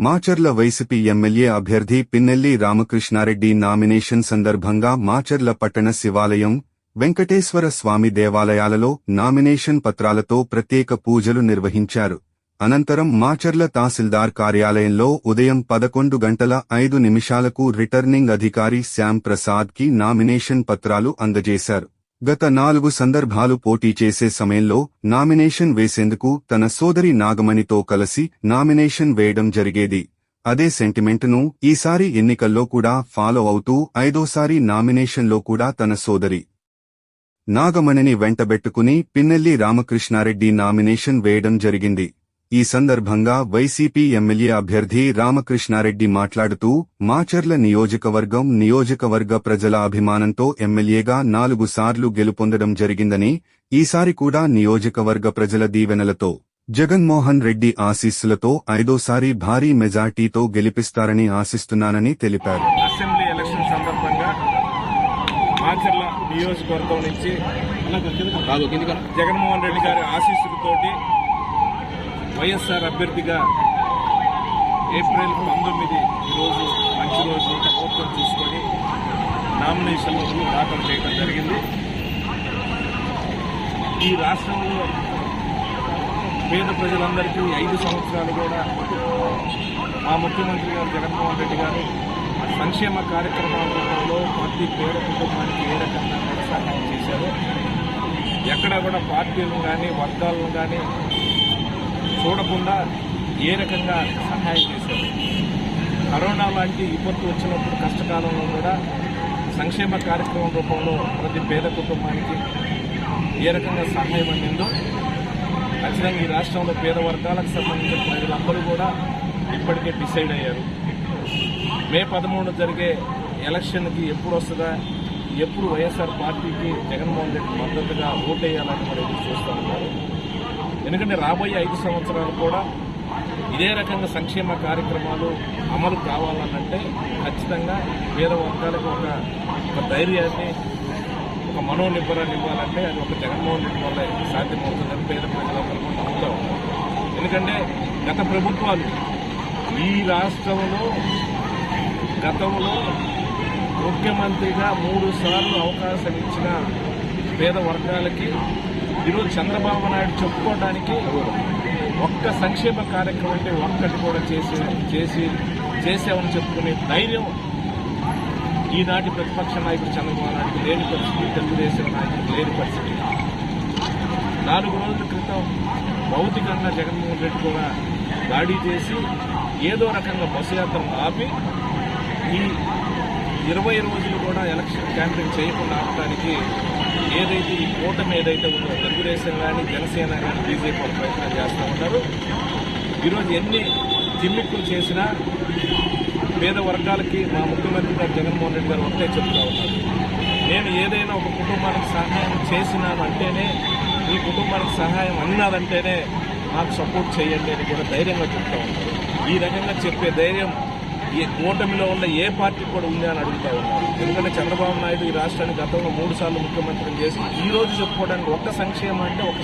Macherla YCP MLA అభ్యర్థి Pinnelli Ramakrishna Reddy nomination సందర్భంగా మాచర్ల పట్టణ శివాలయం వెంకటేశ్వర స్వామి దేవాలయాలలో నామినేషన్ పత్రాలతో ప్రత్యేక పూజలు నిర్వహించారు. అనంతరం మాచర్ల తహసీల్దార్ కార్యాలయంలో ఉదయం పదకొండు గంటల ఐదు నిమిషాలకు రిటర్నింగ్ అధికారి శ్యాం ప్రసాద్కి నామినేషన్ పత్రాలు అందజేశారు. గత నాలుగు సందర్భాలు పోటీ చేసే సమయంలో నామినేషన్ వేసేందుకు తన సోదరి నాగమణితో కలిసి నామినేషన్ వేయడం జరిగేది. అదే సెంటిమెంటును ఈసారి ఎన్నికల్లో కూడా ఫాలో అవుతూ ఐదోసారి నామినేషన్లో కూడా తన సోదరి నాగమణిని వెంటబెట్టుకుని పిన్నెల్లి రామకృష్ణారెడ్డి నామినేషన్ వేయడం జరిగింది. ఈ సందర్భంగా వైసీపీ ఎమ్మెల్యే అభ్యర్థి రామకృష్ణారెడ్డి మాట్లాడుతూ మాచర్ల నియోజకవర్గం నియోజకవర్గ ప్రజల అభిమానంతో ఎమ్మెల్యేగా నాలుగు సార్లు గెలుపొందడం జరిగిందని ఈసారి కూడా నియోజకవర్గ ప్రజల దీవెనలతో జగన్మోహన్ రెడ్డి ఆశీస్సులతో ఐదోసారి భారీ మెజార్టీతో గెలిపిస్తారని ఆశిస్తున్నానని తెలిపారు. అసెంబ్లీ ఎలక్షన్ సందర్భంగా మాచర్ల నియోజకవర్గం నుంచి జగన్మోహన్ రెడ్డి గారి ఆశీస్సులతోటి వైఎస్ఆర్ అభ్యర్థిగా ఏప్రిల్ పంతొమ్మిది ఈరోజు మంచి రోజు ఓపెన్ చూసుకొని నామినేషన్లు దాఖలు చేయడం జరిగింది. ఈ రాష్ట్రంలో పేద ప్రజలందరికీ ఐదు సంవత్సరాలు కూడా మా ముఖ్యమంత్రి గారు జగన్మోహన్ రెడ్డి గారు సంక్షేమ కార్యక్రమాల రూపంలో ప్రతి పేద కుటుంబానికి ఏ రకంగా సహాయం చేశారు. ఎక్కడ కూడా పార్టీలను కానీ వర్గాలను కానీ చూడకుండా ఏ రకంగా సహాయం చేశారు? కరోనా లాంటి విపత్తు వచ్చినప్పుడు కష్టకాలంలో కూడా సంక్షేమ కార్యక్రమం రూపంలో ప్రతి పేద కుటుంబానికి ఏ రకంగా సహాయం అందిందో ఖచ్చితంగా ఈ రాష్ట్రంలో పేద వర్గాలకు సంబంధించిన ప్రజలందరూ కూడా ఇప్పటికే డిసైడ్ అయ్యారు. మే పదమూడు జరిగే ఎలక్షన్కి ఎప్పుడు వస్తుందా ఎప్పుడు వైఎస్ఆర్ పార్టీకి జగన్మోహన్ రెడ్డి మద్దతుగా ఓటేయాలని కూడా చూస్తూ ఉన్నారు. ఎందుకంటే రాబోయే ఐదు సంవత్సరాలు కూడా ఇదే రకంగా సంక్షేమ కార్యక్రమాలు అమలు కావాలనంటే ఖచ్చితంగా పేద వర్గాలకు ఒక ఒక ధైర్యాన్ని ఒక మనోనిబ్బరాన్ని ఇవ్వాలంటే అది ఒక జగన్మోహన్ రెడ్డి వల్ల సాధ్యమవుతుందని పేద ప్రజలందరూ కూడా ఎందుకంటే గత ప్రభుత్వాలు ఈ రాష్ట్రంలో గతంలో ముఖ్యమంత్రిగా మూడు సార్లు అవకాశం ఇచ్చిన పేద వర్గాలకి ఈరోజు చంద్రబాబు నాయుడు చెప్పుకోవడానికి ఒక్క సంక్షేమ కార్యక్రమం అంటే ఒక్కటి కూడా చేసి చేసి చేసామని చెప్పుకునే ధైర్యం ఈనాటి ప్రతిపక్ష నాయకుడు చంద్రబాబు నాయుడు లేని పరిస్థితి తెలుగుదేశం నాయకుడు లేని పరిస్థితి. నాలుగు రోజుల క్రితం భౌతికంగా జగన్మోహన్ రెడ్డి కూడా దాడి చేసి ఏదో రకంగా బస్సు యాత్రను ఆపి ఈ ఇరవై రోజులు కూడా ఎలక్షన్ క్యాంపెయిన్ చేయకుండా ఆపడానికి ఏదైతే ఈ కూటమి ఏదైతే ఉందో తెలుగుదేశం కానీ జనసేన కానీ బీజేపీ ప్రయత్నం చేస్తూ ఉంటారు ఈరోజు ఎన్ని తిమ్మిక్కులు చేసినా పేద వర్గాలకి మా ముఖ్యమంత్రి గారు జగన్మోహన్ రెడ్డి గారు ఒకటే చెప్తా ఉన్నారు. నేను ఏదైనా ఒక కుటుంబానికి సహాయం చేసినానంటేనే ఈ కుటుంబానికి సహాయం అన్నాదంటేనే నాకు సపోర్ట్ చేయండి అని కూడా ధైర్యంగా చెప్తా ఉన్నారు. ఈ రకంగా చెప్పే ధైర్యం ఈ కూటమిలో ఉన్న ఏ పార్టీ కూడా ఉంది అని అడుగుతా ఉన్నారు. ఎందుకంటే చంద్రబాబు నాయుడు ఈ రాష్ట్రాన్ని గతంలో మూడు సార్లు ముఖ్యమంత్రిని చేసి ఈ రోజు చెప్పుకోవడానికి ఒక్క సంక్షేమం అంటే ఒక